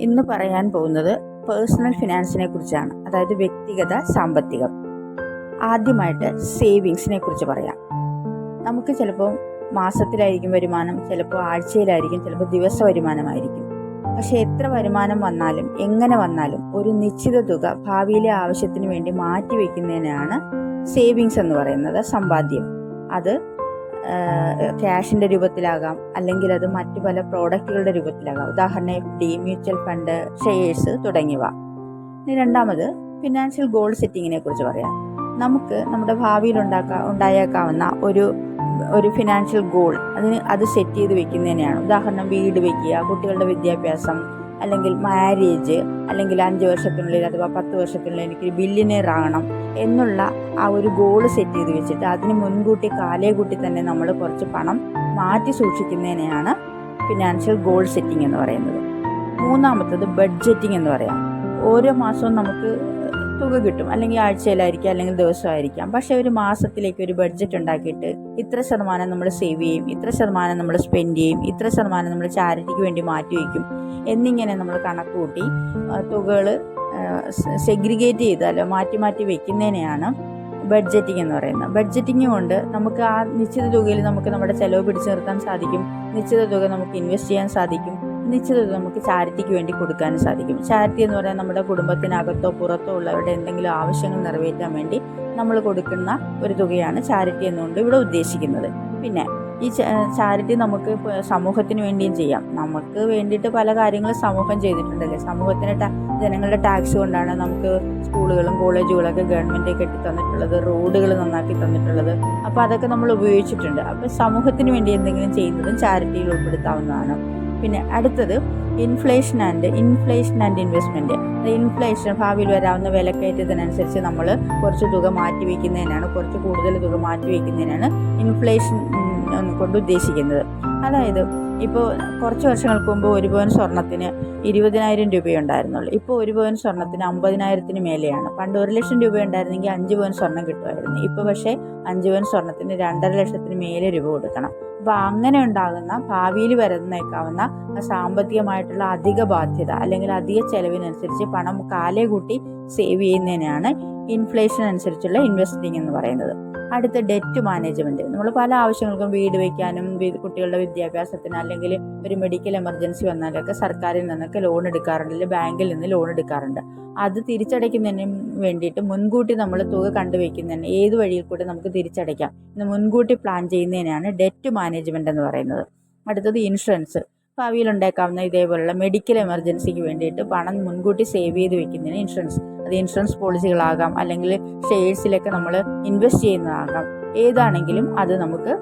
ഇന്ന് പറയാൻ പോകുന്നത് പേഴ്സണൽ ഫിനാൻസിനെ കുറിച്ചാണ്. അതായത് വ്യക്തിഗത സാമ്പത്തികം. ആദ്യമായിട്ട് സേവിങ്സിനെ കുറിച്ച് പറയാം. നമുക്ക് ചിലപ്പോൾ മാസത്തിലായിരിക്കും വരുമാനം ചിലപ്പോൾ ആഴ്ചയിലായിരിക്കും ചിലപ്പോൾ ദിവസ വരുമാനമായിരിക്കും. പക്ഷേ എത്ര വരുമാനം വന്നാലും എങ്ങനെ വന്നാലും ഒരു നിശ്ചിത തുക ഭാവിയിലെ ആവശ്യത്തിന് വേണ്ടി മാറ്റിവെക്കുന്നതിനാണ് സേവിങ്സ് എന്ന് പറയുന്നത് സമ്പാദ്യം. അത് ക്യാഷിന്റെ രൂപത്തിലാകാം. അല്ലെങ്കിൽ അത് മറ്റു പല പ്രോഡക്റ്റുകളുടെ രൂപത്തിലാകാം. ഉദാഹരണം F D mutual fund shares തുടങ്ങിയവ. ഇനി രണ്ടാമത് ഫിനാൻഷ്യൽ ഗോൾ സെറ്റിങ്ങിനെ കുറിച്ച് പറയാം. നമുക്ക് നമ്മുടെ ഭാവിയിൽ ഉണ്ടാക്കാ ഉണ്ടായേക്കാവുന്ന ഒരു ഒരു ഫിനാൻഷ്യൽ ഗോൾ അതിന് അത് സെറ്റ് ചെയ്ത് വെക്കുന്നതിനെയാണ്. ഉദാഹരണം വീട് വയ്ക്കുക കുട്ടികളുടെ വിദ്യാഭ്യാസം അല്ലെങ്കിൽ മാരേജ് അല്ലെങ്കിൽ അഞ്ച് വർഷത്തിനുള്ളിൽ അഥവാ പത്ത് വർഷത്തിനുള്ളിൽ എനിക്ക് ബില്ലിനെ ആകണം എന്നുള്ള ആ ഒരു ഗോൾ സെറ്റ് ചെയ്ത് വെച്ചിട്ട് അതിന് മുൻകൂട്ടി കാലേ കൂട്ടി തന്നെ നമ്മൾ കുറച്ച് പണം മാറ്റി സൂക്ഷിക്കുന്നതിനെയാണ് ഫിനാൻഷ്യൽ ഗോൾ സെറ്റിംഗ് എന്ന് പറയുന്നത്. മൂന്നാമത്തത് ബഡ്ജറ്റിംഗ് എന്ന് പറയാം. ഓരോ മാസവും നമുക്ക് തുക കിട്ടും. അല്ലെങ്കിൽ ആഴ്ചയിലായിരിക്കാം അല്ലെങ്കിൽ ദിവസമായിരിക്കാം. പക്ഷെ ഒരു മാസത്തിലേക്ക് ഒരു ബഡ്ജറ്റ് ഉണ്ടാക്കിയിട്ട് ഇത്ര ശതമാനം നമ്മൾ സേവ് ചെയ്യും ഇത്ര ശതമാനം നമ്മൾ സ്പെൻഡ് ചെയ്യും ഇത്ര ശതമാനം നമ്മൾ ചാരിറ്റിക്ക് വേണ്ടി മാറ്റി വയ്ക്കും എന്നിങ്ങനെ നമ്മൾ കണക്ക് കൂട്ടി തുകകൾ സെഗ്രിഗേറ്റ് ചെയ്ത് അല്ല മാറ്റി മാറ്റി വെക്കുന്നതിനെയാണ് ബഡ്ജറ്റിംഗ് എന്ന് പറയുന്നത്. ബഡ്ജറ്റിംഗ് കൊണ്ട് നമുക്ക് ആ നിശ്ചിത തുകയിൽ നമുക്ക് നമ്മുടെ ചിലവ് പിടിച്ചു നിർത്താൻ സാധിക്കും. നിശ്ചിത തുക നമുക്ക് ഇൻവെസ്റ്റ് ചെയ്യാൻ സാധിക്കും. നിശ്ചിത നമുക്ക് ചാരിറ്റിക്ക് വേണ്ടി കൊടുക്കാനും സാധിക്കും. ചാരിറ്റി എന്ന് പറയാൻ നമ്മുടെ കുടുംബത്തിനകത്തോ പുറത്തോ ഉള്ളവരുടെ എന്തെങ്കിലും ആവശ്യങ്ങൾ നിറവേറ്റാൻ വേണ്ടി നമ്മൾ കൊടുക്കുന്ന ഒരു തുകയാണ് ചാരിറ്റി എന്നുകൊണ്ട് ഇവിടെ ഉദ്ദേശിക്കുന്നത്. പിന്നെ ഈ ചാരിറ്റി നമുക്ക് സമൂഹത്തിന് വേണ്ടിയും ചെയ്യാം. നമുക്ക് വേണ്ടിയിട്ട് പല കാര്യങ്ങളും സമൂഹം ചെയ്തിട്ടുണ്ടല്ലേ? സമൂഹത്തിന് ജനങ്ങളുടെ ടാക്സ് കൊണ്ടാണ് നമുക്ക് സ്കൂളുകളും കോളേജുകളൊക്കെ ഗവൺമെന്റ് കെട്ടി തന്നിട്ടുള്ളത് റോഡുകൾ നന്നാക്കി തന്നിട്ടുള്ളത്. അപ്പോൾ അതൊക്കെ നമ്മൾ ഉപയോഗിച്ചിട്ടുണ്ട്. അപ്പോൾ സമൂഹത്തിന് വേണ്ടി എന്തെങ്കിലും ചെയ്യുന്നതും ചാരിറ്റിയിൽ ഉൾപ്പെടുത്താവുന്നതാണ്. പിന്നെ അടുത്തത് inflation and inflation and investment inflation ഭാവിയിൽ വരാവുന്ന വിലക്കയറ്റത്തിനനുസരിച്ച് നമ്മൾ കുറച്ച് തുക മാറ്റി വയ്ക്കുന്നതിനാണ് കുറച്ച് കൂടുതൽ തുക മാറ്റി വയ്ക്കുന്നതിനാണ് ഇൻഫ്ലേഷൻ കൊണ്ട് ഉദ്ദേശിക്കുന്നത്. അതായത് ഇപ്പോൾ കുറച്ച് വർഷങ്ങൾക്ക് മുമ്പ് ഒരു പവൻ സ്വർണത്തിന് ഇരുപതിനായിരം രൂപയുണ്ടായിരുന്നുള്ളൂ. ഇപ്പോൾ ഒരു പവൻ സ്വർണത്തിന് അമ്പതിനായിരത്തിന് മേലെയാണ്. പണ്ട് ഒരു ലക്ഷം രൂപ ഉണ്ടായിരുന്നെങ്കിൽ അഞ്ച് പവൻ സ്വർണം കിട്ടുമായിരുന്നു. ഇപ്പോൾ പക്ഷേ അഞ്ച് പവൻ സ്വർണത്തിന് രണ്ടര ലക്ഷത്തിന് മേലെ രൂപ കൊടുക്കണം. അപ്പോൾ അങ്ങനെ ഉണ്ടാകുന്ന ഭാവിയിൽ വരുന്നേക്കാവുന്ന സാമ്പത്തികമായിട്ടുള്ള അധിക ബാധ്യത അല്ലെങ്കിൽ അധിക ചെലവിനനുസരിച്ച് പണം കാലേ കൂട്ടി സേവ് ചെയ്യുന്നതിനാണ് ഇൻഫ്ലേഷൻ അനുസരിച്ചുള്ള ഇൻവെസ്റ്റിംഗ് എന്ന് പറയുന്നത്. അടുത്ത ഡെറ്റ് മാനേജ്മെന്റ് നമ്മൾ പല ആവശ്യങ്ങൾക്കും വീട് വയ്ക്കാനും കുട്ടികളുടെ വിദ്യാഭ്യാസത്തിന് അല്ലെങ്കിൽ ഒരു മെഡിക്കൽ എമർജൻസി വന്നാലൊക്കെ സർക്കാരിൽ നിന്നൊക്കെ ലോൺ എടുക്കാറുണ്ട് അല്ലെങ്കിൽ ബാങ്കിൽ നിന്ന് ലോൺ എടുക്കാറുണ്ട്. അത് തിരിച്ചടയ്ക്കുന്നതിന് വേണ്ടിയിട്ട് മുൻകൂട്ടി നമ്മൾ തുക കണ്ടുവയ്ക്കുന്നതിന് ഏത് വഴിയിൽ കൂടെ നമുക്ക് തിരിച്ചടയ്ക്കാം? എന്ന് മുൻകൂട്ടി പ്ലാൻ ചെയ്യുന്നതിനാണ് ഡെറ്റ് മാനേജ്മെന്റ് എന്ന് പറയുന്നത്. അടുത്തത് ഇൻഷുറൻസ് ഭാവിയിൽ ഉണ്ടാക്കാവുന്ന ഇതേപോലുള്ള മെഡിക്കൽ എമർജൻസിക്ക് വേണ്ടിയിട്ട് പണം മുൻകൂട്ടി സേവ് ചെയ്ത് വെക്കുന്നതിന് ഇൻഷുറൻസ് അത് ഇൻഷുറൻസ് പോളിസികളാകാം അല്ലെങ്കിൽ ഷെയർസിലൊക്കെ നമ്മൾ ഇൻവെസ്റ്റ് ചെയ്യുന്നതാകാം. ഏതാണെങ്കിലും അത് നമുക്ക്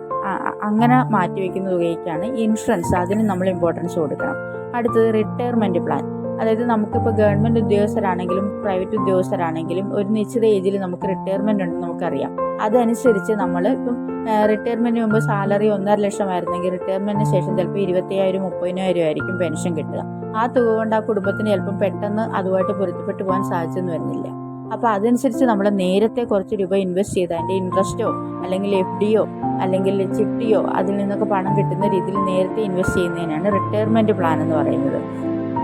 അങ്ങനെ മാറ്റിവെക്കുന്ന തുകയ്ക്കാണ് ഇൻഷുറൻസ് അതിന് നമ്മൾ ഇമ്പോർട്ടൻസ് കൊടുക്കണം. അടുത്തത് റിട്ടയർമെന്റ് പ്ലാൻ അതായത് നമുക്കിപ്പോൾ ഗവൺമെന്റ് ഉദ്യോഗസ്ഥരാണെങ്കിലും പ്രൈവറ്റ് ഉദ്യോഗസ്ഥരാണെങ്കിലും ഒരു നിശ്ചിത ഏജിൽ നമുക്ക് റിട്ടയർമെന്റ് ഉണ്ടെന്ന് നമുക്കറിയാം. അതനുസരിച്ച് നമ്മൾ ഇപ്പം റിട്ടയർമെന്റിന് മുമ്പ് സാലറി ഒന്നര ലക്ഷം ആയിരുന്നെങ്കിൽ റിട്ടയർമെന്റിന് ശേഷം ചിലപ്പോൾ ഇരുപത്തിയായിരം മുപ്പതിനായിരം ആയിരിക്കും പെൻഷൻ കിട്ടുക. ആ തുക കൊണ്ട് ആ കുടുംബത്തിന് ചിലപ്പം പെട്ടെന്ന് അതുമായിട്ട് പൊരുത്തപ്പെട്ടു പോകാൻ സാധിച്ചെന്ന് വരുന്നില്ല. അപ്പോൾ അതനുസരിച്ച് നമ്മൾ നേരത്തെ കുറച്ച് രൂപ ഇൻവെസ്റ്റ് ചെയ്ത് അതിന്റെ ഇൻട്രസ്റ്റോ അല്ലെങ്കിൽ എഫ് ഡിയോ അല്ലെങ്കിൽ ചിട്ടിയോ അതിൽ നിന്നൊക്കെ പണം കിട്ടുന്ന രീതിയിൽ നേരത്തെ ഇൻവെസ്റ്റ് ചെയ്യുന്നതിനാണ് റിട്ടയർമെന്റ് പ്ലാൻ എന്ന് പറയുന്നത്.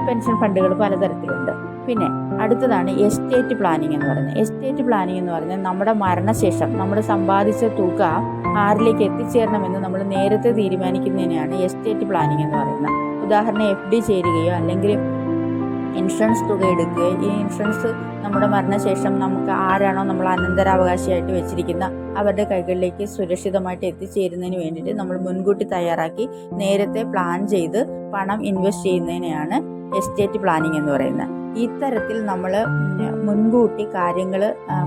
പെൻഷൻ ഫണ്ടുകൾ പലതരത്തിലുണ്ട്. പിന്നെ അടുത്തതാണ് എസ്റ്റേറ്റ് പ്ലാനിങ് എന്ന് പറയുന്നത്. എസ്റ്റേറ്റ് പ്ലാനിങ് എന്ന് പറഞ്ഞാൽ നമ്മുടെ മരണശേഷം നമ്മൾ സമ്പാദിച്ച തുക ആരിലേക്ക് എത്തിച്ചേരണമെന്ന് നമ്മൾ നേരത്തെ തീരുമാനിക്കുന്നതിനെയാണ് എസ്റ്റേറ്റ് പ്ലാനിങ് എന്ന് പറയുന്നത്. ഉദാഹരണം എഫ് ഡി ചേരുകയോ അല്ലെങ്കിൽ ഇൻഷുറൻസ് തുക എടുക്കുകയോ ഈ ഇൻഷുറൻസ് നമ്മുടെ മരണശേഷം നമുക്ക് ആരാണോ നമ്മൾ അനന്തരാവകാശിയായിട്ട് വെച്ചിരിക്കുന്ന അവരുടെ കൈകളിലേക്ക് സുരക്ഷിതമായിട്ട് എത്തിച്ചേരുന്നതിന് വേണ്ടിയിട്ട് നമ്മൾ മുൻകൂട്ടി തയ്യാറാക്കി നേരത്തെ പ്ലാൻ ചെയ്ത് പണം ഇൻവെസ്റ്റ് ചെയ്യുന്നതിനെയാണ് എസ്റ്റേറ്റ് പ്ലാനിങ് എന്ന് പറയുന്നത്. ഇത്തരത്തിൽ നമ്മൾ മുൻകൂട്ടി കാര്യങ്ങൾ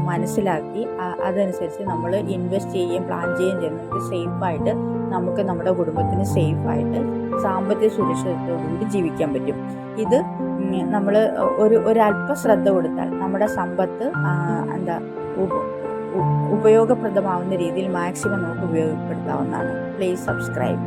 മനസ്സിലാക്കി അതനുസരിച്ച് നമ്മൾ ഇൻവെസ്റ്റ് ചെയ്യുകയും പ്ലാൻ ചെയ്യുകയും ചെയ്യുന്നത് സേഫായിട്ട് നമുക്ക് നമ്മുടെ കുടുംബത്തിന് സേഫായിട്ട് സാമ്പത്തിക സുരക്ഷിതത്തോടുകൂടി ജീവിക്കാൻ പറ്റും. ഇത് നമ്മൾ ഒരു ഒരല്പ ശ്രദ്ധ കൊടുത്താൽ നമ്മുടെ സമ്പത്ത് എന്താ ഉപയോഗപ്രദമാവുന്ന രീതിയിൽ മാക്സിമം നമുക്ക് ഉപയോഗപ്പെടുത്താവുന്നതാണ്. Please subscribe